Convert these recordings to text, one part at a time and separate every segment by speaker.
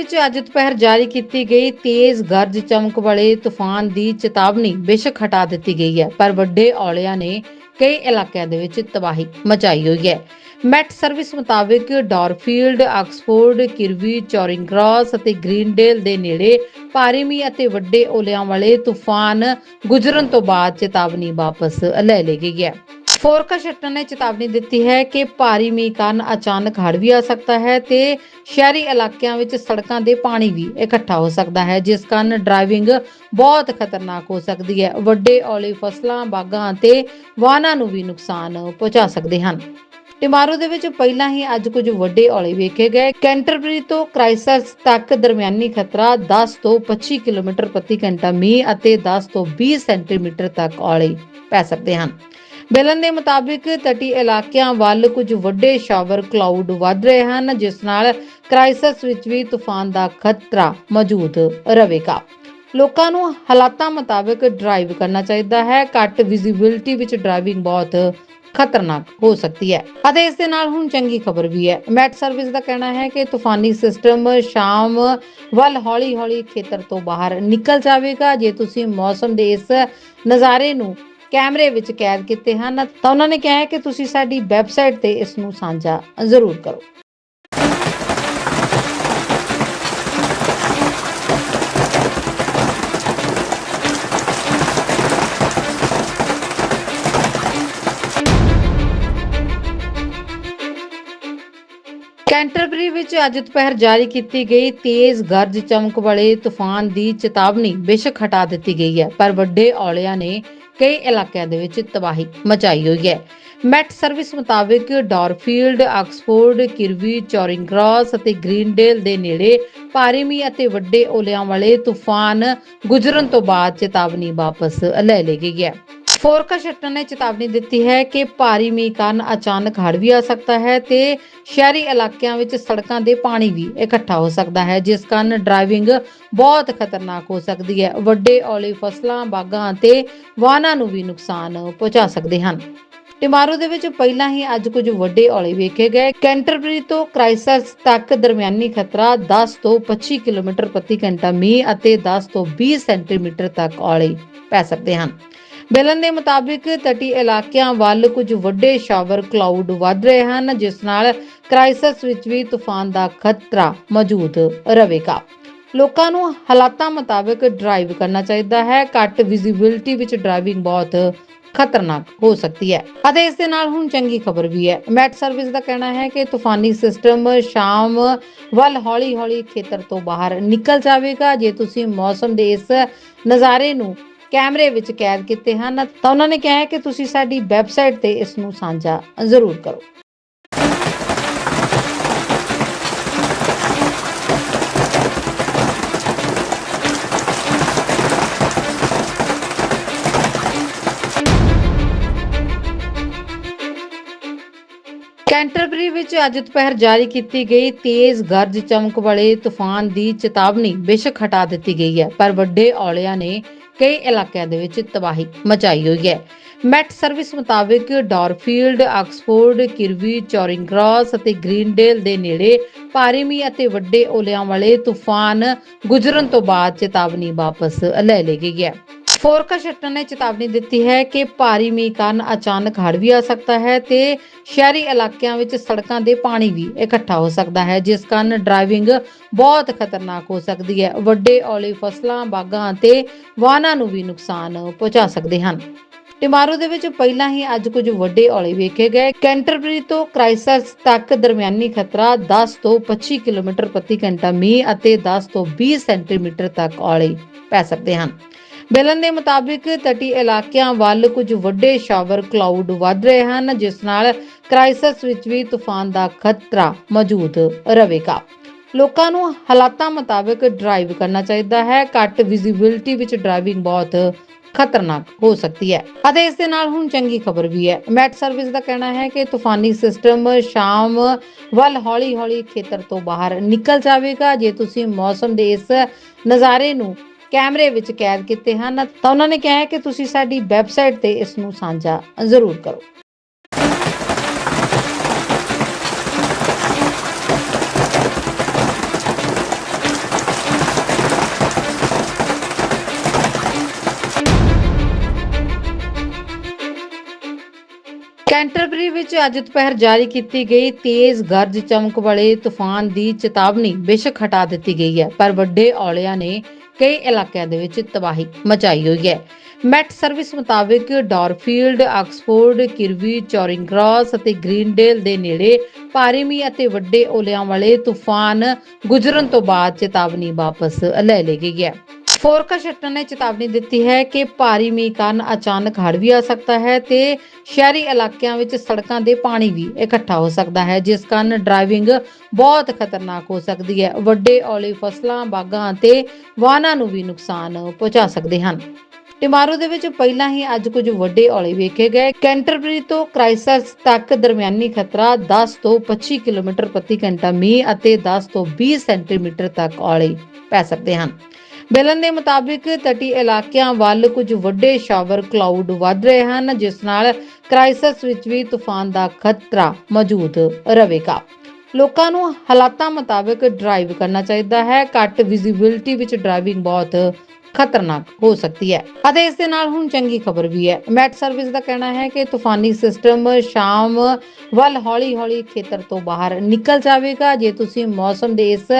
Speaker 1: ਵਿੱਚ ਅੱਜ ਦੁਪਹਿਰ ਜਾਰੀ ਕੀਤੀ ਗਈ ਤੇਜ਼ ਗਰਜ ਚਮਕ ਵਾਲੇ ਤੂਫਾਨ ਦੀ ਚੇਤਾਵਨੀ ਬੇਸ਼ੱਕ ਹਟਾ ਦਿੱਤੀ ਗਈ ਹੈ, ਪਰ ਵੱਡੇ ਔਲਿਆਂ ਨੇ ਕਈ ਇਲਾਕਿਆਂ ਦੇ ਵਿੱਚ ਤਬਾਹੀ ਮਚਾਈ ਹੋਈ ਹੈ। ਮੈਟ ਸਰਵਿਸ ਮੁਤਾਬਕ ਡੌਰਫੀਲਡ, ਆਕਸਫੋਰਡ, ਕਿਰਵੀ ਚੌਰਿੰਗ ਕ੍ਰਾਸ ਅਤੇ ਗ੍ਰੀਨਡੇਲ ਦੇ ਨੇੜੇ ਭਾਰੀ ਮੀਂਹ ਅਤੇ ਵੱਡੇ ਓਲਿਆਂ ਵਾਲੇ ਤੂਫਾਨ ਗੁਜ਼ਰਨ ਤੋਂ ਬਾਅਦ ਚੇਤਾਵਨੀ ਵਾਪਸ ਲੈ ਲਈ ਗਈ ਹੈ। ਫੋਰਕਾ ਫੋਰਕਾਸਟ ਨੇ ਚੇਤਾਵਨੀ ਦਿੱਤੀ ਹੈ ਕਿ ਭਾਰੀ ਮੀਂਹ ਕਾਰਨ ਅਚਾਨਕ ਹੜ੍ਹ ਵੀ ਆ ਸਕਦਾ ਹੈ ਤੇ ਸ਼ਹਿਰੀ ਇਲਾਕਿਆਂ ਵਿੱਚ ਸੜਕਾਂ ਦੇ ਪਾਣੀ ਵੀ ਇਕੱਠਾ ਹੋ ਸਕਦਾ ਹੈ, ਜਿਸ ਕਾਰਨ ਡਰਾਈਵਿੰਗ ਬਹੁਤ ਖਤਰਨਾਕ ਹੋ ਸਕਦੀ ਹੈ। ਵੱਡੇ ਔਲੇ ਫਸਲਾਂ, ਬਾਗਾਂ ਅਤੇ ਵਾਹਨਾਂ ਨੂੰ ਵੀ ਨੁਕਸਾਨ ਪਹੁੰਚਾ ਸਕਦੇ ਹਨ। ਟਿਮਾਰੋ ਦੇ ਵਿੱਚ ਪਹਿਲਾਂ ਹੀ ਅੱਜ ਕੁਝ ਵੱਡੇ ਔਲੇ ਵੇਖੇ ਗਏ। ਕੈਂਟਰਬਰੀ ਤੋਂ ਕ੍ਰਾਈਸਟਚਰਚ ਤੱਕ ਦਰਮਿਆਨੀ ਖਤਰਾ 10 ਤੋਂ 25 ਕਿਲੋਮੀਟਰ ਪ੍ਰਤੀ ਘੰਟਾ ਮੀਂਹ ਅਤੇ 10 ਤੋਂ 20 ਸੈਂਟੀਮੀਟਰ ਤੱਕ ਔਲੇ ਪੈ ਸਕਦੇ ਹਨ। ਬੈਲਨ ਦੇ ਮੁਤਾਬਿਕ ਤਟੀ ਇਲਾਕਿਆਂ ਵੱਲ ਕੁਝ ਵੱਡੇ ਸ਼ਾਵਰ ਕਲਾਊਡ ਵੱਧ ਰਹੇ ਹਨ, ਜਿਸ ਨਾਲ ਕ੍ਰਾਈਸਿਸ ਵਿੱਚ ਵੀ ਤੂਫਾਨ ਦਾ ਖਤਰਾ ਮੌਜੂਦ ਰਹੇਗਾ। ਲੋਕਾਂ ਨੂੰ ਹਾਲਾਤਾਂ ਮੁਤਾਬਕ ਡਰਾਈਵ ਕਰਨਾ ਚਾਹੀਦਾ ਹੈ। ਘੱਟ ਵਿਜ਼ਿਬਿਲਟੀ ਵਿੱਚ ਡਰਾਈਵਿੰਗ ਬਹੁਤ ਖਤਰਨਾਕ ਹੋ ਸਕਦੀ ਹੈ। ਅਤੇ ਇਸ ਦੇ ਨਾਲ ਹੁਣ ਚੰਗੀ ਖਬਰ ਵੀ ਹੈ। ਮੈਟ ਸਰਵਿਸ ਦਾ ਕਹਿਣਾ ਹੈ ਕਿ ਤੂਫਾਨੀ ਸਿਸਟਮ ਸ਼ਾਮ ਵੱਲ ਹੌਲੀ-ਹੌਲੀ ਖੇਤਰ ਤੋਂ ਬਾਹਰ ਨਿਕਲ ਜਾਵੇਗਾ। ਜੇ ਤੁਸੀਂ ਮੌਸਮ ਦੇ ਇਸ ਨਜ਼ਾਰੇ ਨੂੰ ਕੈਮਰੇ ਵਿੱਚ ਕੈਦ ਕੀਤੇ ਹਨ, ਤਾਂ ਉਹਨਾਂ ਨੇ ਕਿਹਾ ਕਿ ਤੁਸੀਂ ਸਾਡੀ ਵੈਬਸਾਈਟ ਤੇ ਇਸ ਨੂੰ ਸਾਂਝਾ ਜ਼ਰੂਰ ਕਰੋ। ਕੈਂਟਰਬਰੀ ਵਿੱਚ ਅੱਜ ਦੁਪਹਿਰ ਜਾਰੀ ਕੀਤੀ ਗਈ ਤੇਜ਼ ਗਰਜ ਚਮਕ ਵਾਲੇ ਤੂਫਾਨ ਦੀ ਚੇਤਾਵਨੀ ਬੇਸ਼ੱਕ ਹਟਾ ਦਿੱਤੀ ਗਈ ਹੈ, ਪਰ ਵੱਡੇ ਔਲਿਆਂ ਨੇ ਕਈ ਇਲਾਕਿਆਂ ਦੇ ਵਿੱਚ ਤਬਾਹੀ ਮਚਾਈ ਹੋਈ ਹੈ। ਮੈਟ ਸਰਵਿਸ ਮੁਤਾਬਕ ਡੌਰਫੀਲਡ ਆਕਸਫੋਰਡ ਕਿਰਵੀ ਚੌਰਿੰਗ ਕ੍ਰਾਸ ਅਤੇ ਗ੍ਰੀਨਡੇਲ ਦੇ ਨੇੜੇ ਭਾਰੀ ਮੀਂਹ ਅਤੇ ਵੱਡੇ ਓਲਿਆਂ ਵਾਲੇ ਤੂਫਾਨ ਗੁਜ਼ਰਨ ਤੋਂ ਬਾਅਦ ਚੇਤਾਵਨੀ ਵਾਪਸ ਲੈ ਲਈ ਗਈ ਹੈ। ਫੋਰਕਾ ਫੋਰਕਾਸਟ ਨੇ ਚੇਤਾਵਨੀ ਦਿੱਤੀ ਹੈ ਕਿ ਭਾਰੀ ਮੀਂਹ ਕਾਰਨ ਅਚਾਨਕ ਹੜ੍ਹ ਵੀ ਆ ਸਕਦਾ ਹੈ ਤੇ ਸ਼ਹਿਰੀ ਇਲਾਕਿਆਂ ਵਿੱਚ ਸੜਕਾਂ ਦੇ ਪਾਣੀ ਵੀ ਇਕੱਠਾ ਹੋ ਸਕਦਾ ਹੈ, ਜਿਸ ਕਾਰਨ ਡਰਾਈਵਿੰਗ ਬਹੁਤ ਖਤਰਨਾਕ ਹੋ ਸਕਦੀ ਹੈ। ਵੱਡੇ ਔਲੇ ਫਸਲਾਂ, ਬਾਗਾਂ ਅਤੇ ਵਾਹਨਾਂ ਨੂੰ ਵੀ ਨੁਕਸਾਨ ਪਹੁੰਚਾ ਸਕਦੇ ਹਨ। ਟਿਮਾਰੋ ਦੇ ਵਿੱਚ ਪਹਿਲਾਂ ਹੀ ਅੱਜ ਕੁਝ ਵੱਡੇ ਔਲੇ ਵੇਖੇ ਗਏ। ਕੈਂਟਰਬਰੀ ਤੋਂ ਕ੍ਰਾਈਸਟਚਰਚ ਤੱਕ ਦਰਮਿਆਨੀ ਖਤਰਾ 10 ਤੋਂ 25 ਕਿਲੋਮੀਟਰ ਪ੍ਰਤੀ ਘੰਟਾ ਮੀਂਹ ਅਤੇ 10 ਤੋਂ 20 ਸੈਂਟੀਮੀਟਰ ਤੱਕ ਔਲੇ ਪੈ ਸਕਦੇ ਹਨ। ਬੈਲਨ ਦੇ ਮੁਤਾਬਿਕ ਤਟੀ ਇਲਾਕਿਆਂ ਵੱਲ ਕੁਝ ਵੱਡੇ ਸ਼ਾਵਰ ਕਲਾਊਡ ਵੱਧ ਰਹੇ ਹਨ, ਜਿਸ ਨਾਲ ਕ੍ਰਾਈਸਿਸ ਵਿੱਚ ਵੀ ਤੂਫਾਨ ਦਾ ਖਤਰਾ ਮੌਜੂਦ ਰਹੇਗਾ। ਲੋਕਾਂ ਨੂੰ ਹਾਲਾਤਾਂ ਮੁਤਾਬਕ ਡਰਾਈਵ ਕਰਨਾ ਚਾਹੀਦਾ ਹੈ। ਘੱਟ ਵਿਜ਼ਿਬਿਲਟੀ ਵਿੱਚ ਡਰਾਈਵਿੰਗ ਬਹੁਤ ਖਤਰਨਾਕ ਹੋ ਸਕਦੀ ਹੈ। ਅਤੇ ਇਸ ਦੇ ਨਾਲ ਹੁਣ ਚੰਗੀ ਖਬਰ ਵੀ ਹੈ। ਮੈਟ ਸਰਵਿਸ ਦਾ ਕਹਿਣਾ ਹੈ ਕਿ ਤੂਫਾਨੀ ਸਿਸਟਮ ਸ਼ਾਮ ਵੱਲ ਹੌਲੀ-ਹੌਲੀ ਖੇਤਰ ਤੋਂ ਬਾਹਰ ਨਿਕਲ ਜਾਵੇਗਾ। ਜੇ ਤੁਸੀਂ ਮੌਸਮ ਦੇ ਇਸ ਨਜ਼ਾਰੇ ਨੂੰ ਕੈਮਰੇ ਵਿੱਚ ਕੈਦ ਕੀਤੇ ਹਨ, ਤਾਂ ਉਹਨਾਂ ਨੇ ਕਿਹਾ ਕਿ ਤੁਸੀਂ ਸਾਡੀ ਵੈਬਸਾਈਟ ਤੇ ਇਸ ਨੂੰ ਸਾਂਝਾ ਜ਼ਰੂਰ ਕਰੋ। ਕੈਂਟਰਬਰੀ ਵਿੱਚ ਅੱਜ ਦੁਪਹਿਰ ਜਾਰੀ ਕੀਤੀ ਗਈ ਤੇਜ਼ ਗਰਜ ਚਮਕ ਵਾਲੇ ਤੂਫਾਨ ਦੀ ਚੇਤਾਵਨੀ ਬੇਸ਼ੱਕ ਹਟਾ ਦਿੱਤੀ ਗਈ ਹੈ, ਪਰ ਵੱਡੇ ਔਲਿਆਂ ਨੇ ਕਈ ਇਲਾਕਿਆਂ ਦੇ ਵਿੱਚ ਤਬਾਹੀ ਮਚਾਈ ਹੋਈ ਹੈ। ਮੈਟ ਸਰਵਿਸ ਮੁਤਾਬਕ ਡੌਰਫੀਲਡ ਆਕਸਫੋਰਡ ਕਿਰਵੀ ਚੌਰਿੰਗ ਕ੍ਰਾਸ ਅਤੇ ਗ੍ਰੀਨਡੇਲ ਦੇ ਨੇੜੇ ਭਾਰੀ ਮੀਂਹ ਅਤੇ ਵੱਡੇ ਓਲਿਆਂ ਵਾਲੇ ਤੂਫਾਨ ਗੁਜ਼ਰਨ ਤੋਂ ਬਾਅਦ ਚੇਤਾਵਨੀ ਵਾਪਸ ਲੈ ਲਈ ਗਈ ਹੈ। ਫੋਰਕਾ ਫੋਰਕਾਸਟ ਨੇ ਚੇਤਾਵਨੀ ਦਿੱਤੀ ਹੈ ਕਿ ਭਾਰੀ ਮੀਂਹ ਕਾਰਨ ਅਚਾਨਕ ਹੜ੍ਹ ਵੀ ਆ ਸਕਦਾ ਹੈ ਤੇ ਸ਼ਹਿਰੀ ਇਲਾਕਿਆਂ ਵਿੱਚ ਸੜਕਾਂ ਦੇ ਪਾਣੀ ਵੀ ਇਕੱਠਾ ਹੋ ਸਕਦਾ ਹੈ, ਜਿਸ ਕਾਰਨ ਡਰਾਈਵਿੰਗ ਬਹੁਤ ਖਤਰਨਾਕ ਹੋ ਸਕਦੀ ਹੈ। ਵੱਡੇ ਔਲੇ ਫਸਲਾਂ, ਬਾਗਾਂ ਅਤੇ ਵਾਹਨਾਂ ਨੂੰ ਵੀ ਨੁਕਸਾਨ ਪਹੁੰਚਾ ਸਕਦੇ ਹਨ। ਟਿਮਾਰੂ ਦੇ ਵਿੱਚ ਪਹਿਲਾਂ ਹੀ ਅੱਜ ਕੁਝ ਵੱਡੇ ਔਲੇ ਵੇਖੇ ਗਏ। ਕੈਂਟਰਬਰੀ ਤੋਂ ਕ੍ਰਾਈਸਟਚਰਚ ਤੱਕ ਦਰਮਿਆਨੀ ਖਤਰਾ 10 ਤੋਂ 25 ਕਿਲੋਮੀਟਰ ਪ੍ਰਤੀ ਘੰਟਾ ਮੀਂਹ ਅਤੇ 10 ਤੋਂ 20 ਸੈਂਟੀਮੀਟਰ ਤੱਕ ਔਲੇ ਪੈ ਸਕਦੇ ਹਨ। ਬੈਲਨ ਦੇ ਮੁਤਾਬਿਕ ਤਟੀ ਇਲਾਕਿਆਂ ਵੱਲ ਕੁਝ ਵੱਡੇ ਸ਼ਾਵਰ ਕਲਾਊਡ ਵੱਧ ਰਹੇ ਹਨ, ਜਿਸ ਨਾਲ ਕ੍ਰਾਈਸਿਸ ਵਿੱਚ ਵੀ ਤੂਫਾਨ ਦਾ ਖਤਰਾ ਮੌਜੂਦ ਰਹੇਗਾ। ਲੋਕਾਂ ਨੂੰ ਹਾਲਾਤਾਂ ਮੁਤਾਬਕ ਡਰਾਈਵ ਕਰਨਾ ਚਾਹੀਦਾ ਹੈ। ਘੱਟ ਵਿਜ਼ਿਬਿਲਟੀ ਵਿੱਚ ਡਰਾਈਵਿੰਗ ਬਹੁਤ ਖਤਰਨਾਕ ਹੋ ਸਕਦੀ ਹੈ। ਅਤੇ ਇਸ ਦੇ ਨਾਲ ਹੁਣ ਚੰਗੀ ਖਬਰ ਵੀ ਹੈ। ਮੈਟ ਸਰਵਿਸ ਦਾ ਕਹਿਣਾ ਹੈ ਕਿ ਤੂਫਾਨੀ ਸਿਸਟਮ ਸ਼ਾਮ ਵੱਲ ਹੌਲੀ-ਹੌਲੀ ਖੇਤਰ ਤੋਂ ਬਾਹਰ ਨਿਕਲ ਜਾਵੇਗਾ। ਜੇ ਤੁਸੀਂ ਮੌਸਮ ਦੇ ਇਸ ਨਜ਼ਾਰੇ ਨੂੰ ਕੈਮਰੇ ਵਿੱਚ ਕੈਦ ਕੀਤੇ ਹਨ, ਤਾਂ ਉਹਨਾਂ ਨੇ ਕਿਹਾ ਕਿ ਤੁਸੀਂ ਸਾਡੀ ਵੈਬਸਾਈਟ ਤੇ ਇਸ ਨੂੰ ਸਾਂਝਾ ਜ਼ਰੂਰ ਕਰੋ। ਕੈਂਟਰਬਰੀ ਵਿੱਚ ਅੱਜ ਦੁਪਹਿਰ ਜਾਰੀ ਕੀਤੀ ਗਈ ਤੇਜ਼ ਗਰਜ ਚਮਕ ਵਾਲੇ ਤੂਫਾਨ ਦੀ ਚੇਤਾਵਨੀ ਬੇਸ਼ੱਕ ਹਟਾ ਦਿੱਤੀ ਗਈ ਹੈ, ਪਰ ਵੱਡੇ ਔਲਿਆਂ ਨੇ ਕਈ ਇਲਾਕਿਆਂ ਦੇ ਵਿੱਚ ਤਬਾਹੀ ਮਚਾਈ ਹੋਈ ਹੈ। ਮੈਟ ਸਰਵਿਸ ਮੁਤਾਬਕ ਡੌਰਫੀਲਡ ਆਕਸਫੋਰਡ ਕਿਰਵੀ ਚੌਰਿੰਗ ਕ੍ਰਾਸ ਅਤੇ ਗ੍ਰੀਨਡੇਲ ਦੇ ਨੇੜੇ ਭਾਰੀ ਮੀਂਹ ਅਤੇ ਵੱਡੇ ਓਲਿਆਂ ਵਾਲੇ ਤੂਫਾਨ ਗੁਜ਼ਰਨ ਤੋਂ ਬਾਅਦ ਚੇਤਾਵਨੀ ਵਾਪਸ ਲੈ ਲਈ ਗਈ ਹੈ। ਫੋਰਕਾਸਟ ਨੇ ਚੇਤਾਵਨੀ ਦਿੱਤੀ ਹੈ ਕਿ ਭਾਰੀ ਮੀਂਹ ਕਾਰਨ ਅਚਾਨਕ ਹੜ੍ਹ ਵੀ ਆ ਸਕਦਾ ਹੈ ਤੇ ਸ਼ਹਿਰੀ ਇਲਾਕਿਆਂ ਵਿੱਚ ਸੜਕਾਂ ਦੇ ਪਾਣੀ ਵੀ ਇਕੱਠਾ ਹੋ ਸਕਦਾ ਹੈ, ਜਿਸ ਕਾਰਨ ਡਰਾਈਵਿੰਗ ਬਹੁਤ ਖਤਰਨਾਕ ਹੋ ਸਕਦੀ ਹੈ। ਵੱਡੇ ਔਲੇ ਫਸਲਾਂ, ਬਾਗਾਂ ਅਤੇ ਵਾਹਨਾਂ ਨੂੰ ਵੀ ਨੁਕਸਾਨ ਪਹੁੰਚਾ ਸਕਦੇ ਹਨ। ਟਿਮਾਰੂ ਦੇ ਵਿੱਚ ਪਹਿਲਾਂ ਹੀ ਅੱਜ ਕੁਝ ਵੱਡੇ ਔਲੇ ਵੇਖੇ ਗਏ। ਕੈਂਟਰਬਰੀ ਤੋਂ ਕ੍ਰਾਈਸਸ ਤੱਕ ਦਰਮਿਆਨੀ ਖਤਰਾ 10 ਤੋਂ 25 ਕਿਲੋਮੀਟਰ ਪ੍ਰਤੀ ਘੰਟਾ ਮੀਂਹ ਅਤੇ 10 ਤੋਂ 20 ਸੈਂਟੀਮੀਟਰ ਤੱਕ ਔਲੇ ਪੈ ਸਕਦੇ ਹਨ। ਬੈਲਨ ਦੇ ਮੁਤਾਬਿਕ ਤਟੀ ਇਲਾਕਿਆਂ ਵੱਲ ਕੁਝ ਵੱਡੇ ਸ਼ਾਵਰ ਕਲਾਊਡ ਵੱਧ ਰਹੇ ਹਨ, ਜਿਸ ਨਾਲ ਕ੍ਰਾਈਸਸ ਵਿੱਚ ਵੀ ਤੂਫਾਨ ਦਾ ਖਤਰਾ ਮੌਜੂਦ ਰਹੇਗਾ। ਲੋਕਾਂ ਨੂੰ ਹਾਲਾਤਾਂ ਮੁਤਾਬਕ ਡਰਾਈਵ ਕਰਨਾ ਚਾਹੀਦਾ ਹੈ। ਘੱਟ ਵਿਜ਼ਿਬਿਲਟੀ ਵਿੱਚ ਡਰਾਈਵਿੰਗ ਬਹੁਤ ਖਤਰਨਾਕ ਹੋ ਸਕਦੀ ਹੈ। ਅਤੇ ਇਸ ਦੇ ਨਾਲ ਹੁਣ ਚੰਗੀ ਖਬਰ ਵੀ ਹੈ। ਮੈਟ ਸਰਵਿਸ ਦਾ ਕਹਿਣਾ ਹੈ ਕਿ ਤੂਫਾਨੀ ਸਿਸਟਮ ਸ਼ਾਮ ਵੱਲ ਹੌਲੀ-ਹੌਲੀ ਖੇਤਰ ਤੋਂ ਬਾਹਰ ਨਿਕਲ ਜਾਵੇਗਾ। ਜੇ ਤੁਸੀਂ ਮੌਸਮ ਦੇ ਇਸ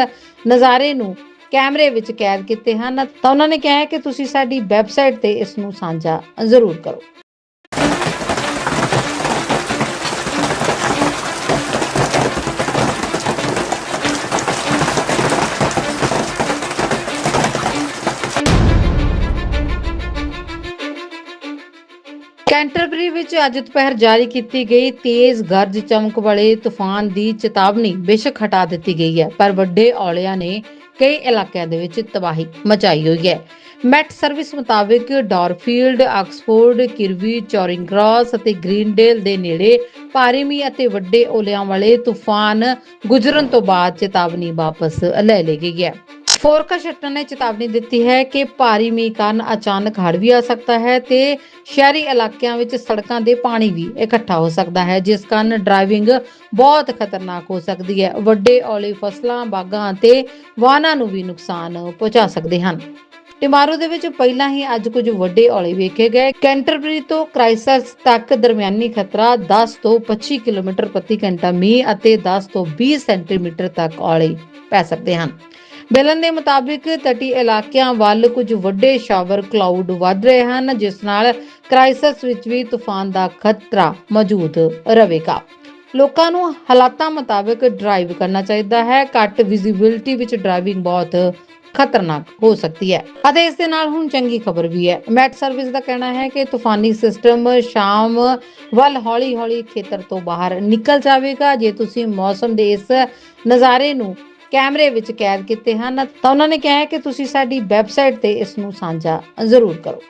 Speaker 1: ਨਜ਼ਾਰੇ ਨੂੰ ਕੈਮਰੇ ਵਿੱਚ ਕੈਦ ਕੀਤੇ ਹਨ, ਤਾਂ ਉਹਨਾਂ ਨੇ ਕਿਹਾ ਕਿ ਤੁਸੀਂ ਸਾਡੀ ਵੈਬਸਾਈਟ ਤੇ ਇਸ ਨੂੰ ਸਾਂਝਾ ਜ਼ਰੂਰ ਕਰੋ। ਕੈਂਟਰਬਰੀ ਵਿੱਚ ਅੱਜ ਦੁਪਹਿਰ ਜਾਰੀ ਕੀਤੀ ਗਈ ਤੇਜ਼ ਗਰਜ ਚਮਕ ਵਾਲੇ ਤੂਫਾਨ ਦੀ ਚੇਤਾਵਨੀ ਬੇਸ਼ੱਕ ਹਟਾ ਦਿੱਤੀ ਗਈ ਹੈ, ਪਰ ਵੱਡੇ ਔਲਿਆਂ ਨੇ ਕਈ ਇਲਾਕਿਆਂ ਦੇ ਵਿੱਚ ਤਬਾਹੀ ਮਚਾਈ ਹੋਈ ਹੈ। ਮੈਟ ਸਰਵਿਸ ਮੁਤਾਬਕ ਡੌਰਫੀਲਡ ਆਕਸਫੋਰਡ ਕਿਰਵੀ ਚੌਰਿੰਗ ਕ੍ਰਾਸ ਅਤੇ ਗ੍ਰੀਨਡੇਲ ਦੇ ਨੇੜੇ ਭਾਰੀ ਮੀਂਹ ਅਤੇ ਵੱਡੇ ਓਲਿਆਂ ਵਾਲੇ ਤੂਫਾਨ ਗੁਜ਼ਰਨ ਤੋਂ ਬਾਅਦ ਚੇਤਾਵਨੀ ਵਾਪਸ ਲੈ ਲਈ ਗਈ ਹੈ। ਫੋਰਕਾਸਟ ਨੇ ਚੇਤਾਵਨੀ ਦਿੱਤੀ ਹੈ ਕਿ ਭਾਰੀ ਮੀਂਹ ਕਾਰਨ ਅਚਾਨਕ ਹੜ੍ਹ ਵੀ ਆ ਸਕਦਾ ਹੈ ਤੇ ਸ਼ਹਿਰੀ ਇਲਾਕਿਆਂ ਵਿੱਚ ਸੜਕਾਂ ਦੇ ਪਾਣੀ ਵੀ ਇਕੱਠਾ ਹੋ ਸਕਦਾ ਹੈ, ਜਿਸ ਕਾਰਨ ਡਰਾਈਵਿੰਗ ਬਹੁਤ ਖਤਰਨਾਕ ਹੋ ਸਕਦੀ ਹੈ। ਵੱਡੇ ਔਲੇ ਫਸਲਾਂ, ਬਾਗਾਂ ਅਤੇ ਵਾਹਨਾਂ ਨੂੰ ਵੀ ਨੁਕਸਾਨ ਪਹੁੰਚਾ ਸਕਦੇ ਹਨ। ਟਿਮਾਰੂ ਦੇ ਵਿੱਚ ਪਹਿਲਾਂ ਹੀ ਅੱਜ ਕੁਝ ਵੱਡੇ ਔਲੇ ਵੇਖੇ ਗਏ। ਕੈਂਟਰਬਰੀ ਤੋਂ ਕ੍ਰਾਈਸਸ ਤੱਕ ਦਰਮਿਆਨੀ ਖਤਰਾ 10 ਤੋਂ 25 ਕਿਲੋਮੀਟਰ ਪ੍ਰਤੀ ਘੰਟਾ ਮੀਂਹ ਅਤੇ 10 ਤੋਂ 20 ਸੈਂਟੀਮੀਟਰ ਤੱਕ ਔਲੇ ਪੈ ਸਕਦੇ ਹਨ। ਬੈਲਨ ਦੇ ਮੁਤਾਬਿਕ ਤਟੀ ਇਲਾਕਿਆਂ ਵੱਲ ਕੁਝ ਵੱਡੇ ਸ਼ਾਵਰ ਕਲਾਊਡ ਵੱਧ ਰਹੇ ਹਨ, ਜਿਸ ਨਾਲ ਕ੍ਰਾਈਸਸ ਵਿੱਚ ਵੀ ਤੂਫਾਨ ਦਾ ਖਤਰਾ ਮੌਜੂਦ ਰਹੇਗਾ। ਲੋਕਾਂ ਨੂੰ ਹਾਲਾਤਾਂ ਮੁਤਾਬਕ ਡਰਾਈਵ ਕਰਨਾ ਚਾਹੀਦਾ ਹੈ। ਘੱਟ ਵਿਜ਼ਿਬਿਲਟੀ ਵਿੱਚ ਡਰਾਈਵਿੰਗ ਬਹੁਤ ਖਤਰਨਾਕ ਹੋ ਸਕਦੀ ਹੈ। ਅਤੇ ਇਸ ਦੇ ਨਾਲ ਹੁਣ ਚੰਗੀ ਖਬਰ ਵੀ ਹੈ। ਮੈਟ ਸਰਵਿਸ ਦਾ ਕਹਿਣਾ ਹੈ ਕਿ ਤੂਫਾਨੀ ਸਿਸਟਮ ਸ਼ਾਮ ਵੱਲ ਹੌਲੀ-ਹੌਲੀ ਖੇਤਰ ਤੋਂ ਬਾਹਰ ਨਿਕਲ ਜਾਵੇਗਾ। ਜੇ ਤੁਸੀਂ ਮੌਸਮ ਦੇ ਇਸ ਨਜ਼ਾਰੇ ਨੂੰ ਕੈਮਰੇ ਵਿੱਚ ਕੈਦ ਕੀਤੇ ਹਨ, ਤਾਂ ਉਹਨਾਂ ਨੇ ਕਿਹਾ ਕਿ ਤੁਸੀਂ ਸਾਡੀ ਵੈਬਸਾਈਟ ਤੇ ਇਸ ਨੂੰ ਸਾਂਝਾ ਜ਼ਰੂਰ ਕਰੋ।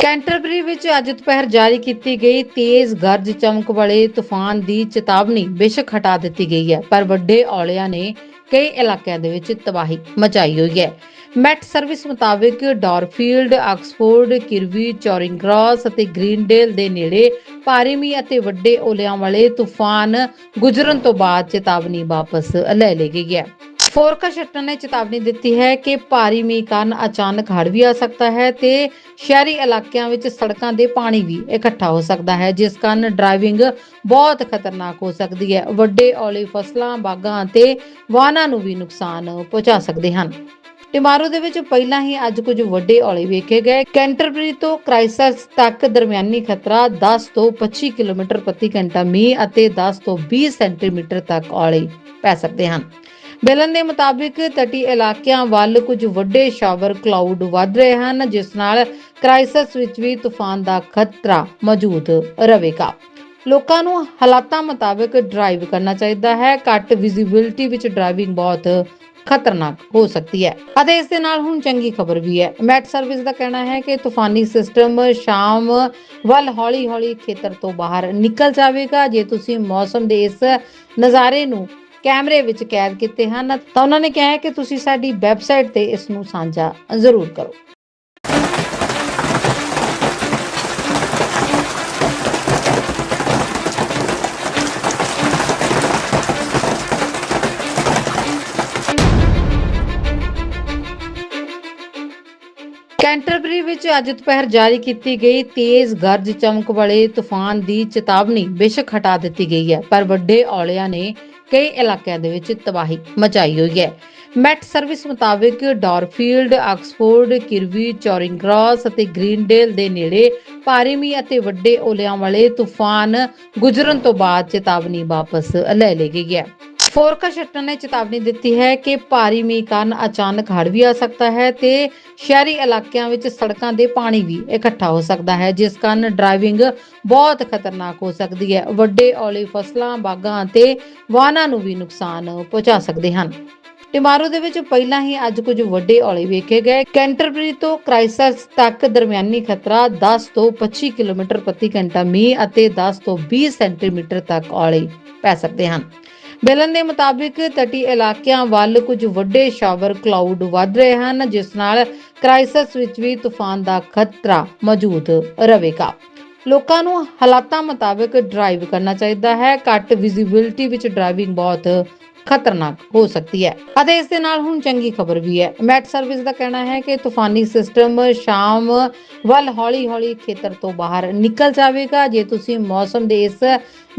Speaker 1: ਕੈਂਟਰਬਰੀ ਵਿੱਚ ਅੱਜ ਦੁਪਹਿਰ ਜਾਰੀ ਕੀਤੀ ਗਈ ਤੇਜ਼ ਗਰਜ ਚਮਕ ਵਾਲੇ ਤੂਫਾਨ ਦੀ ਚੇਤਾਵਨੀ ਬੇਸ਼ੱਕ ਹਟਾ ਦਿੱਤੀ ਗਈ ਹੈ, ਪਰ ਵੱਡੇ ਔਲਿਆਂ ਨੇ ਕਈ ਇਲਾਕਿਆਂ ਦੇ ਵਿੱਚ ਤਬਾਹੀ ਮਚਾਈ ਹੋਈ ਹੈ। ਮੈਟ ਸਰਵਿਸ ਮੁਤਾਬਕ ਡੌਰਫੀਲਡ ਆਕਸਫੋਰਡ ਕਿਰਵੀ ਚੌਰਿੰਗ ਕ੍ਰਾਸ ਅਤੇ ਗ੍ਰੀਨਡੇਲ ਦੇ ਨੇੜੇ ਭਾਰੀ ਮੀਂਹ ਅਤੇ ਵੱਡੇ ਓਲਿਆਂ ਵਾਲੇ ਤੂਫਾਨ ਗੁਜ਼ਰਨ ਤੋਂ ਬਾਅਦ ਚੇਤਾਵਨੀ ਵਾਪਸ ਲੈ ਲਈ ਗਈ ਹੈ। ਫੋਰਕਾਸਟ ਨੇ ਚੇਤਾਵਨੀ ਦਿੱਤੀ ਹੈ ਕਿ ਭਾਰੀ ਮੀਂਹ ਕਾਰਨ ਅਚਾਨਕ ਹੜ੍ਹ ਵੀ ਆ ਸਕਦਾ ਹੈ ਤੇ ਸ਼ਹਿਰੀ ਇਲਾਕਿਆਂ ਵਿੱਚ ਸੜਕਾਂ ਦੇ ਪਾਣੀ ਵੀ ਇਕੱਠਾ ਹੋ ਸਕਦਾ ਹੈ, ਜਿਸ ਕਾਰਨ ਡਰਾਈਵਿੰਗ ਬਹੁਤ ਖਤਰਨਾਕ ਹੋ ਸਕਦੀ ਹੈ। ਵੱਡੇ ਔਲੇ ਫਸਲਾਂ, ਬਾਗਾਂ ਅਤੇ ਵਾਹਨਾਂ ਨੂੰ ਵੀ ਨੁਕਸਾਨ ਪਹੁੰਚਾ ਸਕਦੇ ਹਨ। ਟਿਮਾਰੋ ਦੇ ਵਿੱਚ ਪਹਿਲਾਂ ਹੀ ਅੱਜ ਕੁਝ ਵੱਡੇ ਔਲੇ ਵੇਖੇ ਗਏ। ਕੈਂਟਰਬਰੀ ਤੋਂ ਕ੍ਰਾਈਸਸ ਤੱਕ ਦਰਮਿਆਨੀ ਖਤਰਾ 10 ਤੋਂ 25 ਕਿਲੋਮੀਟਰ ਪ੍ਰਤੀ ਘੰਟਾ ਮੀਂਹ ਅਤੇ 10 ਤੋਂ 20 ਸੈਂਟੀਮੀਟਰ ਤੱਕ ਔਲੇ ਪੈ ਸਕਦੇ ਹਨ। ਬੈਲਨ ਦੇ ਮੁਤਾਬਿਕ ਤਟੀ ਇਲਾਕਿਆਂ ਵੱਲ ਕੁਝ ਵੱਡੇ ਸ਼ਾਵਰ ਕਲਾਊਡ ਵੱਧ ਰਹੇ ਹਨ, ਜਿਸ ਨਾਲ ਕ੍ਰਾਈਸਸ ਵਿੱਚ ਵੀ ਤੂਫਾਨ ਦਾ ਖਤਰਾ ਮੌਜੂਦ ਰਹੇਗਾ। ਲੋਕਾਂ ਨੂੰ ਹਾਲਾਤਾਂ ਮੁਤਾਬਕ ਡਰਾਈਵ ਕਰਨਾ ਚਾਹੀਦਾ ਹੈ। ਘੱਟ ਵਿਜ਼ਿਬਿਲਟੀ ਵਿੱਚ ਡਰਾਈਵਿੰਗ ਬਹੁਤ ਖਤਰਨਾਕ ਹੋ ਸਕਦੀ ਹੈ। ਅਤੇ ਇਸ ਦੇ ਨਾਲ ਹੁਣ ਚੰਗੀ ਖਬਰ ਵੀ ਹੈ। ਮੈਟ ਸਰਵਿਸ ਦਾ ਕਹਿਣਾ ਹੈ ਕਿ ਤੂਫਾਨੀ ਸਿਸਟਮ ਸ਼ਾਮ ਵੱਲ ਹੌਲੀ-ਹੌਲੀ ਖੇਤਰ ਤੋਂ ਬਾਹਰ ਨਿਕਲ ਜਾਵੇਗਾ। ਜੇ ਤੁਸੀਂ ਮੌਸਮ ਦੇ ਇਸ ਨਜ਼ਾਰੇ ਨੂੰ ਕੈਮਰੇ ਵਿੱਚ ਕੈਦ ਕੀਤੇ ਹਨ, ਤਾਂ ਉਹਨਾਂ ਨੇ ਕਿਹਾ ਕਿ ਤੁਸੀਂ ਸਾਡੀ ਵੈਬਸਾਈਟ ਤੇ ਇਸ ਨੂੰ ਸਾਂਝਾ ਜ਼ਰੂਰ ਕਰੋ। ਕੈਂਟਰਬਰੀ ਵਿੱਚ ਅੱਜ ਦੁਪਹਿਰ ਜਾਰੀ ਕੀਤੀ ਗਈ ਤੇਜ਼ ਗਰਜ ਚਮਕ ਵਾਲੇ ਤੂਫਾਨ ਦੀ ਚੇਤਾਵਨੀ ਬੇਸ਼ੱਕ ਹਟਾ ਦਿੱਤੀ ਗਈ ਹੈ, ਪਰ ਵੱਡੇ ਔਲਿਆਂ ਨੇ ਕਈ ਇਲਾਕਿਆਂ ਦੇ ਵਿੱਚ ਤਬਾਹੀ ਮਚਾਈ ਹੋਈ ਹੈ। ਮੈਟ ਸਰਵਿਸ ਮੁਤਾਬਕ ਡੌਰਫੀਲਡ ਆਕਸਫੋਰਡ ਕਿਰਵੀ ਚੌਰਿੰਗ ਕ੍ਰਾਸ ਅਤੇ ਗ੍ਰੀਨਡੇਲ ਦੇ ਨੇੜੇ ਭਾਰੀ ਮੀਂਹ ਅਤੇ ਵੱਡੇ ਓਲਿਆਂ ਵਾਲੇ ਤੂਫਾਨ ਗੁਜ਼ਰਨ ਤੋਂ ਬਾਅਦ ਚੇਤਾਵਨੀ ਵਾਪਸ ਲੈ ਲਈ ਗਈ ਹੈ। ਫੋਰਕਾ ਫੋਰਕਾਸਟ ਨੇ ਚੇਤਾਵਨੀ ਦਿੱਤੀ ਹੈ ਕਿ ਭਾਰੀ ਮੀਂਹ ਕਾਰਨ ਅਚਾਨਕ ਹੜ੍ਹ ਵੀ ਆ ਸਕਦਾ ਹੈ ਤੇ ਸ਼ਹਿਰੀ ਇਲਾਕਿਆਂ ਵਿੱਚ ਸੜਕਾਂ ਦੇ ਪਾਣੀ ਵੀ ਇਕੱਠਾ ਹੋ ਸਕਦਾ ਹੈ, ਜਿਸ ਕਾਰਨ ਡਰਾਈਵਿੰਗ ਬਹੁਤ ਖਤਰਨਾਕ ਹੋ ਸਕਦੀ ਹੈ। ਵੱਡੇ ਔਲੇ ਫਸਲਾਂ, ਬਾਗਾਂ ਅਤੇ ਵਾਹਨਾਂ ਨੂੰ ਵੀ ਨੁਕਸਾਨ ਪਹੁੰਚਾ ਸਕਦੇ ਹਨ। ਟਿਮਾਰੋ ਦੇ ਵਿੱਚ ਪਹਿਲਾਂ ਹੀ ਅੱਜ ਕੁਝ ਵੱਡੇ ਔਲੇ ਵੇਖੇ ਗਏ। ਕੈਂਟਰਬਰੀ ਤੋਂ ਕ੍ਰਾਈਸਟਚਰਚ ਤੱਕ ਦਰਮਿਆਨੀ ਖਤਰਾ 10 ਤੋਂ 25 ਕਿਲੋਮੀਟਰ ਪ੍ਰਤੀ ਘੰਟਾ ਮੀਂਹ ਅਤੇ 10 ਤੋਂ 20 ਸੈਂਟੀਮੀਟਰ ਤੱਕ ਔਲੇ ਪੈ ਸਕਦੇ ਹਨ। ਬੈਲਨ ਦੇ ਮੁਤਾਬਿਕ ਤਟੀ ਇਲਾਕਿਆਂ ਵੱਲ ਕੁਝ ਵੱਡੇ ਸ਼ਾਵਰ ਕਲਾਊਡ ਵੱਧ ਰਹੇ ਹਨ, ਜਿਸ ਨਾਲ ਕ੍ਰਾਈਸਿਸ ਵਿੱਚ ਵੀ ਤੂਫਾਨ ਦਾ ਖਤਰਾ ਮੌਜੂਦ ਰਹੇਗਾ। ਲੋਕਾਂ ਨੂੰ ਹਾਲਾਤਾਂ ਮੁਤਾਬਕ ਡਰਾਈਵ ਕਰਨਾ ਚਾਹੀਦਾ ਹੈ। ਘੱਟ ਵਿਜ਼ਿਬਿਲਟੀ ਵਿੱਚ ਡਰਾਈਵਿੰਗ ਬਹੁਤ ਖਤਰਨਾਕ ਹੋ ਸਕਦੀ ਹੈ। ਅਤੇ ਇਸ ਦੇ ਨਾਲ ਹੁਣ ਚੰਗੀ ਖਬਰ ਵੀ ਹੈ। ਮੈਟ ਸਰਵਿਸ ਦਾ ਕਹਿਣਾ ਹੈ ਕਿ ਤੂਫਾਨੀ ਸਿਸਟਮ ਸ਼ਾਮ ਵੱਲ ਹੌਲੀ-ਹੌਲੀ ਖੇਤਰ ਤੋਂ ਬਾਹਰ ਨਿਕਲ ਜਾਵੇਗਾ। ਜੇ ਤੁਸੀਂ ਮੌਸਮ ਦੇ ਇਸ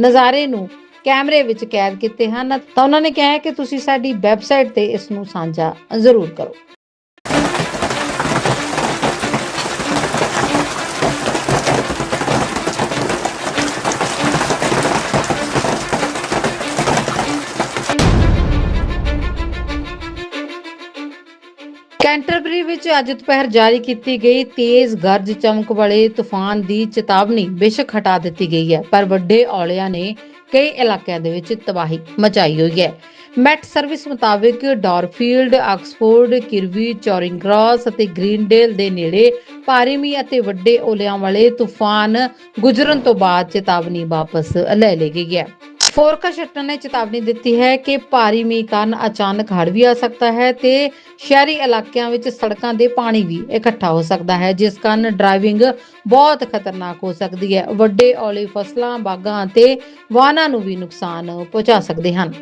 Speaker 1: ਨਜ਼ਾਰੇ ਨੂੰ ਕੈਮਰੇ ਵਿੱਚ ਕੈਦ ਕੀਤੇ ਹਨ, ਤਾਂ ਉਹਨਾਂ ਨੇ ਕਿਹਾ ਕਿ ਤੁਸੀਂ ਸਾਡੀ ਵੈਬਸਾਈਟ ਤੇ ਇਸ ਨੂੰ ਸਾਂਝਾ ਜ਼ਰੂਰ ਕਰੋ। ਕੈਂਟਰਬਰੀ ਵਿੱਚ ਅੱਜ ਦੁਪਹਿਰ ਜਾਰੀ ਕੀਤੀ ਗਈ ਤੇਜ਼ ਗਰਜ ਚਮਕ ਵਾਲੇ ਤੂਫਾਨ ਦੀ ਚੇਤਾਵਨੀ ਬੇਸ਼ੱਕ ਹਟਾ ਦਿੱਤੀ ਗਈ ਹੈ, ਪਰ ਵੱਡੇ ਔਲਿਆਂ ਨੇ ਕਈ ਇਲਾਕਿਆਂ ਦੇ ਵਿੱਚ ਤਬਾਹੀ ਮਚਾਈ ਹੋਈ ਹੈ। ਮੈਟ ਸਰਵਿਸ ਮੁਤਾਬਕ ਡੌਰਫੀਲਡ ਆਕਸਫੋਰਡ ਕਿਰਵੀ ਚੌਰਿੰਗ ਕ੍ਰਾਸ ਅਤੇ ਗ੍ਰੀਨਡੇਲ ਦੇ ਨੇੜੇ ਭਾਰੀ ਮੀਂਹ ਅਤੇ ਵੱਡੇ ਓਲਿਆਂ ਵਾਲੇ ਤੂਫਾਨ ਗੁਜ਼ਰਨ ਤੋਂ ਬਾਅਦ ਚੇਤਾਵਨੀ ਵਾਪਸ ਲੈ ਲਈ ਗਈ ਹੈ। ਫੋਰਕਾ ਫੋਰਕਾਸਟ ਨੇ ਚੇਤਾਵਨੀ ਦਿੱਤੀ ਹੈ ਕਿ ਭਾਰੀ ਮੀਂਹ ਕਾਰਨ ਅਚਾਨਕ ਹੜ੍ਹ ਵੀ ਆ ਸਕਦਾ ਹੈ ਤੇ ਸ਼ਹਿਰੀ ਇਲਾਕਿਆਂ ਵਿੱਚ ਸੜਕਾਂ ਦੇ ਪਾਣੀ ਵੀ ਇਕੱਠਾ ਹੋ ਸਕਦਾ ਹੈ, ਜਿਸ ਕਾਰਨ ਡਰਾਈਵਿੰਗ ਬਹੁਤ ਖਤਰਨਾਕ ਹੋ ਸਕਦੀ ਹੈ। ਵੱਡੇ ਔਲੇ ਫਸਲਾਂ, ਬਾਗਾਂ ਅਤੇ ਵਾਹਨਾਂ ਨੂੰ ਵੀ ਨੁਕਸਾਨ ਪਹੁੰਚਾ ਸਕਦੇ ਹਨ।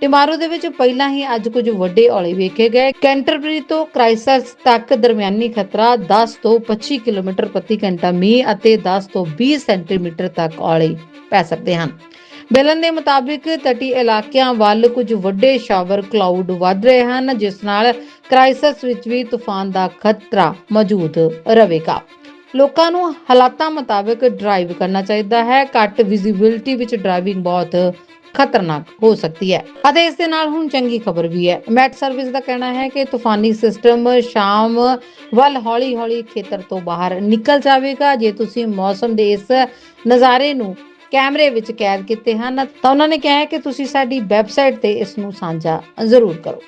Speaker 1: ਟਿਮਾਰੂ ਦੇ ਵਿੱਚ ਪਹਿਲਾਂ ਹੀ ਅੱਜ ਕੁਝ ਵੱਡੇ ਔਲੇ ਵੇਖੇ ਗਏ। ਕੈਂਟਰਬਰੀ ਤੋਂ ਕ੍ਰਾਈਸਟਚਰਚ ਤੱਕ ਦਰਮਿਆਨੀ ਖਤਰਾ 10 ਤੋਂ 25 ਕਿਲੋਮੀਟਰ ਪ੍ਰਤੀ ਘੰਟਾ ਮੀਂਹ ਅਤੇ 10 ਤੋਂ 20 ਸੈਂਟੀਮੀਟਰ ਤੱਕ ਔਲੇ ਪੈ ਸਕਦੇ ਹਨ। ਬੈਲਨ ਦੇ ਮੁਤਾਬਿਕ ਤਟੀ ਇਲਾਕਿਆਂ ਵੱਲ ਕੁਝ ਵੱਡੇ ਸ਼ਾਵਰ ਕਲਾਊਡ ਵੱਧ ਰਹੇ ਹਨ, ਜਿਸ ਨਾਲ ਕ੍ਰਾਈਸਿਸ ਵਿੱਚ ਵੀ ਤੂਫਾਨ ਦਾ ਖਤਰਾ ਮੌਜੂਦ ਰਹੇਗਾ। ਲੋਕਾਂ ਨੂੰ ਹਾਲਾਤਾਂ ਮੁਤਾਬਕ ਡਰਾਈਵ ਕਰਨਾ ਚਾਹੀਦਾ ਹੈ। ਘੱਟ ਵਿਜ਼ਿਬਿਲਟੀ ਵਿੱਚ ਡਰਾਈਵਿੰਗ ਬਹੁਤ ਖਤਰਨਾਕ ਹੋ ਸਕਦੀ ਹੈ। ਅਤੇ ਇਸ ਦੇ ਨਾਲ ਹੁਣ ਚੰਗੀ ਖਬਰ ਵੀ ਹੈ। ਮੈਟ ਸਰਵਿਸ ਦਾ ਕਹਿਣਾ ਹੈ ਕਿ ਤੂਫਾਨੀ ਸਿਸਟਮ ਸ਼ਾਮ ਵੱਲ ਹੌਲੀ-ਹੌਲੀ ਖੇਤਰ ਤੋਂ ਬਾਹਰ ਨਿਕਲ ਜਾਵੇਗਾ। ਜੇ ਤੁਸੀਂ ਮੌਸਮ ਦੇ ਇਸ ਨਜ਼ਾਰੇ ਨੂੰ ਕੈਮਰੇ ਵਿੱਚ ਕੈਦ ਕੀਤੇ ਹਨ, ਤਾਂ ਉਹਨਾਂ ਨੇ ਕਿਹਾ ਕਿ ਤੁਸੀਂ ਸਾਡੀ ਵੈਬਸਾਈਟ ਤੇ ਇਸ ਨੂੰ ਸਾਂਝਾ ਜ਼ਰੂਰ ਕਰੋ।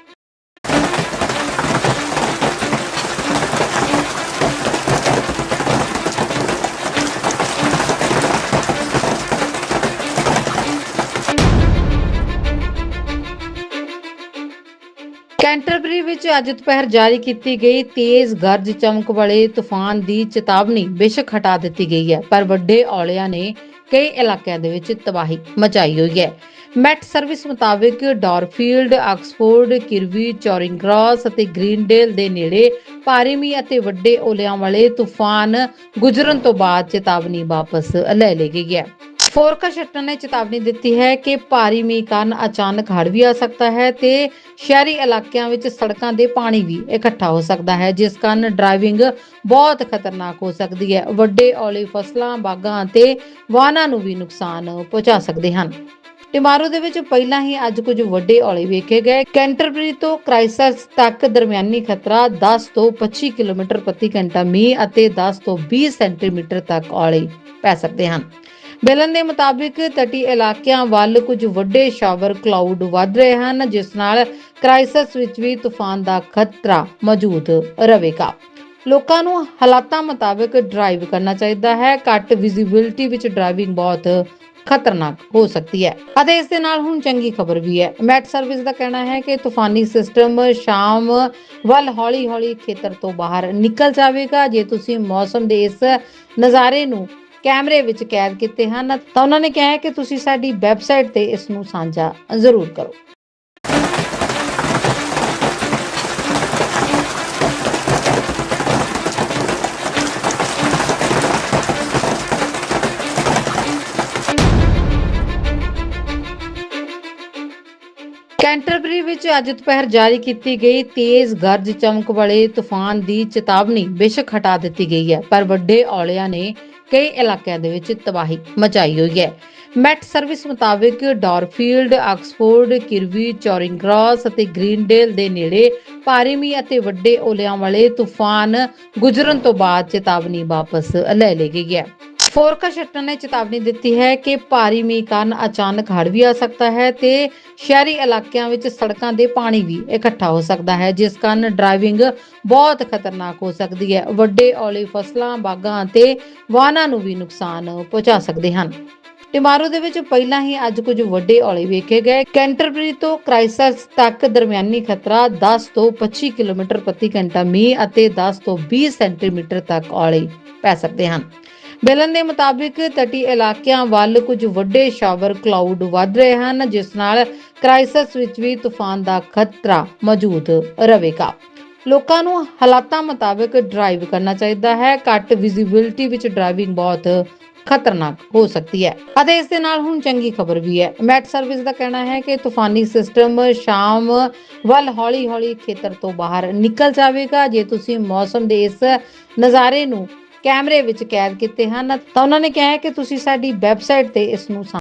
Speaker 1: ਕੈਂਟਰਬਰੀ ਵਿੱਚ ਅੱਜ ਦੁਪਹਿਰ ਜਾਰੀ ਕੀਤੀ ਗਈ ਤੇਜ਼ ਗਰਜ ਚਮਕ ਵਾਲੇ ਤੂਫਾਨ ਦੀ ਚੇਤਾਵਨੀ ਬੇਸ਼ੱਕ ਹਟਾ ਦਿੱਤੀ ਗਈ ਹੈ, ਪਰ ਵੱਡੇ ਔਲਿਆਂ ਨੇ ਕਈ ਇਲਾਕਿਆਂ ਦੇ ਵਿੱਚ ਤਬਾਹੀ ਮਚਾਈ ਹੋਈ ਹੈ। ਮੈਟ ਸਰਵਿਸ ਮੁਤਾਬਕ ਡੌਰਫੀਲਡ ਆਕਸਫੋਰਡ ਕਿਰਵੀ ਚੌਰਿੰਗ ਕ੍ਰਾਸ ਅਤੇ ਗ੍ਰੀਨਡੇਲ ਦੇ ਨੇੜੇ ਭਾਰੀ ਮੀਂਹ ਅਤੇ ਵੱਡੇ ਓਲਿਆਂ ਵਾਲੇ ਤੂਫਾਨ ਗੁਜ਼ਰਨ ਤੋਂ ਬਾਅਦ ਚੇਤਾਵਨੀ ਵਾਪਸ ਲੈ ਲਈ ਗਈ ਹੈ। ਫੋਰਕਾ ਫੋਰਕਾਸਟ ਨੇ ਚੇਤਾਵਨੀ ਦਿੱਤੀ ਹੈ ਕਿ ਭਾਰੀ ਮੀਂਹ ਕਾਰਨ ਅਚਾਨਕ ਹੜ੍ਹ ਵੀ ਆ ਸਕਦਾ ਹੈ ਤੇ ਸ਼ਹਿਰੀ ਇਲਾਕਿਆਂ ਵਿੱਚ ਸੜਕਾਂ ਦੇ ਪਾਣੀ ਵੀ ਇਕੱਠਾ ਹੋ ਸਕਦਾ ਹੈ, ਜਿਸ ਕਾਰਨ ਡਰਾਈਵਿੰਗ ਬਹੁਤ ਖਤਰਨਾਕ ਹੋ ਸਕਦੀ ਹੈ। ਵੱਡੇ ਔਲੇ ਫਸਲਾਂ, ਬਾਗਾਂ ਅਤੇ ਵਾਹਨਾਂ ਨੂੰ ਵੀ ਨੁਕਸਾਨ ਪਹੁੰਚਾ ਸਕਦੇ ਹਨ। ਟਿਮਾਰੋ ਦੇ ਵਿੱਚ ਪਹਿਲਾਂ ਹੀ ਅੱਜ ਕੁਝ ਵੱਡੇ ਔਲੇ ਵੇਖੇ ਗਏ। ਕੈਂਟਰਬਰੀ ਤੋਂ ਕ੍ਰਾਈਸਟਚਰਚ ਤੱਕ ਦਰਮਿਆਨੀ ਖਤਰਾ 10 ਤੋਂ 25 ਕਿਲੋਮੀਟਰ ਪ੍ਰਤੀ ਘੰਟਾ ਮੀਂਹ ਅਤੇ 10 ਤੋਂ 20 ਸੈਂਟੀਮੀਟਰ ਤੱਕ ਔਲੇ ਪੈ ਸਕਦੇ ਹਨ। ਬੈਲਨ ਦੇ ਮੁਤਾਬਿਕ ਤਟੀ ਇਲਾਕਿਆਂ ਵੱਲ ਕੁਝ ਵੱਡੇ ਸ਼ਾਵਰ ਕਲਾਊਡ ਵੱਧ ਰਹੇ ਹਨ, ਜਿਸ ਨਾਲ ਕ੍ਰਾਈਸਿਸ ਵਿੱਚ ਵੀ ਤੂਫਾਨ ਦਾ ਖਤਰਾ ਮੌਜੂਦ ਰਹੇਗਾ। ਲੋਕਾਂ ਨੂੰ ਹਾਲਾਤਾਂ ਮੁਤਾਬਕ ਡਰਾਈਵ ਕਰਨਾ ਚਾਹੀਦਾ ਹੈ। ਘੱਟ ਵਿਜ਼ਿਬਿਲਟੀ ਵਿੱਚ ਡਰਾਈਵਿੰਗ ਬਹੁਤ ਖਤਰਨਾਕ ਹੋ ਸਕਦੀ ਹੈ। ਅਤੇ ਇਸ ਦੇ ਨਾਲ ਹੁਣ ਚੰਗੀ ਖਬਰ ਵੀ ਹੈ। ਮੈਟ ਸਰਵਿਸ ਦਾ ਕਹਿਣਾ ਹੈ ਕਿ ਤੂਫਾਨੀ ਸਿਸਟਮ ਸ਼ਾਮ ਵੱਲ ਹੌਲੀ-ਹੌਲੀ ਖੇਤਰ ਤੋਂ ਬਾਹਰ ਨਿਕਲ ਜਾਵੇਗਾ। ਜੇ ਤੁਸੀਂ ਮੌਸਮ ਦੇ ਇਸ ਨਜ਼ਾਰੇ ਨੂੰ ਕੈਮਰੇ ਵਿੱਚ ਕੈਦ ਕੀਤੇ ਹਨ, ਤਾਂ ਉਹਨਾਂ ਨੇ ਕਿਹਾ ਕਿ ਤੁਸੀਂ ਸਾਡੀ ਵੈਬਸਾਈਟ ਤੇ ਇਸ ਨੂੰ ਸਾਂਝਾ ਜ਼ਰੂਰ ਕਰੋ। ਕੈਂਟਰਬਰੀ ਵਿੱਚ ਅੱਜ ਦੁਪਹਿਰ ਜਾਰੀ ਕੀਤੀ ਗਈ ਤੇਜ਼ ਗਰਜ ਚਮਕ ਵਾਲੇ ਤੂਫਾਨ ਦੀ ਚੇਤਾਵਨੀ ਬੇਸ਼ੱਕ ਹਟਾ ਦਿੱਤੀ ਗਈ ਹੈ, ਪਰ ਵੱਡੇ ਔਲਿਆਂ ਨੇ ਕਈ ਇਲਾਕਿਆਂ ਦੇ ਵਿੱਚ ਤਬਾਹੀ ਮਚਾਈ ਹੋਈ ਹੈ। ਮੈਟ ਸਰਵਿਸ ਮੁਤਾਬਕ ਡੌਰਫੀਲਡ ਆਕਸਫੋਰਡ ਕਿਰਵੀ ਚੌਰਿੰਗ ਕ੍ਰਾਸ ਅਤੇ ਗ੍ਰੀਨਡੇਲ ਦੇ ਨੇੜੇ ਭਾਰੀ ਮੀਂਹ ਅਤੇ ਵੱਡੇ ਓਲਿਆਂ ਵਾਲੇ ਤੂਫਾਨ ਗੁਜ਼ਰਨ ਤੋਂ ਬਾਅਦ ਚੇਤਾਵਨੀ ਵਾਪਸ ਲੈ ਲਈ ਗਈ ਹੈ। ਫੋਰਕਾ ਫੋਰਕਾਸਟ ਨੇ ਚੇਤਾਵਨੀ ਦਿੱਤੀ ਹੈ ਕਿ ਭਾਰੀ ਮੀਂਹ ਕਾਰਨ ਅਚਾਨਕ ਹੜ੍ਹ ਵੀ ਆ ਸਕਦਾ ਹੈ ਤੇ ਸ਼ਹਿਰੀ ਇਲਾਕਿਆਂ ਵਿੱਚ ਸੜਕਾਂ ਦੇ ਪਾਣੀ ਵੀ ਇਕੱਠਾ ਹੋ ਸਕਦਾ ਹੈ, ਜਿਸ ਕਾਰਨ ਡਰਾਈਵਿੰਗ ਬਹੁਤ ਖਤਰਨਾਕ ਹੋ ਸਕਦੀ ਹੈ। ਵੱਡੇ ਔਲੇ ਫਸਲਾਂ, ਬਾਗਾਂ ਅਤੇ ਵਾਹਨਾਂ ਨੂੰ ਵੀ ਨੁਕਸਾਨ ਪਹੁੰਚਾ ਸਕਦੇ ਹਨ। ਟਿਮਾਰੂ ਦੇ ਵਿੱਚ ਪਹਿਲਾਂ ਹੀ ਅੱਜ ਕੁਝ ਵੱਡੇ ਔਲੇ ਵੇਖੇ ਗਏ। ਕੈਂਟਰਬਰੀ ਤੋਂ ਕ੍ਰਾਈਸਟਚਰਚ ਤੱਕ ਦਰਮਿਆਨੀ ਖਤਰਾ 10 ਤੋਂ 25 ਕਿਲੋਮੀਟਰ ਪ੍ਰਤੀ ਘੰਟਾ ਮੀਂਹ ਅਤੇ 10 ਤੋਂ 20 ਸੈਂਟੀਮੀਟਰ ਤੱਕ ਔਲੇ ਪੈ ਸਕਦੇ ਹਨ। ਬੈਲਨ ਦੇ ਮੁਤਾਬਿਕ ਤਟੀ ਇਲਾਕਿਆਂ ਵੱਲ ਕੁਝ ਵੱਡੇ ਸ਼ਾਵਰ ਕਲਾਊਡ ਵੱਧ ਰਹੇ ਹਨ, ਜਿਸ ਨਾਲ ਕ੍ਰਾਈਸਿਸ ਵਿੱਚ ਵੀ ਤੂਫਾਨ ਦਾ ਖਤਰਾ ਮੌਜੂਦ ਰਹੇਗਾ। ਲੋਕਾਂ ਨੂੰ ਹਾਲਾਤਾਂ ਮੁਤਾਬਕ ਡਰਾਈਵ ਕਰਨਾ ਚਾਹੀਦਾ ਹੈ। ਘੱਟ ਵਿਜ਼ਿਬਿਲਟੀ ਵਿੱਚ ਡਰਾਈਵਿੰਗ ਬਹੁਤ ਖਤਰਨਾਕ ਹੋ ਸਕਦੀ ਹੈ। ਅਤੇ ਇਸ ਦੇ ਨਾਲ ਹੁਣ ਚੰਗੀ ਖਬਰ ਵੀ ਹੈ। ਮੈਟ ਸਰਵਿਸ ਦਾ ਕਹਿਣਾ ਹੈ ਕਿ ਤੂਫਾਨੀ ਸਿਸਟਮ ਸ਼ਾਮ ਵੱਲ ਹੌਲੀ-ਹੌਲੀ ਖੇਤਰ ਤੋਂ ਬਾਹਰ ਨਿਕਲ ਜਾਵੇਗਾ। ਜੇ ਤੁਸੀਂ ਮੌਸਮ ਦੇ ਇਸ ਨਜ਼ਾਰੇ ਨੂੰ ਕੈਮਰੇ ਵਿੱਚ ਕੈਦ ਕੀਤੇ ਹਨ ਤਾਂ ਉਹਨਾਂ ਨੇ ਕਿਹਾ ਕਿ ਤੁਸੀਂ ਸਾਡੀ ਵੈਬਸਾਈਟ ਤੇ ਇਸ ਨੂੰ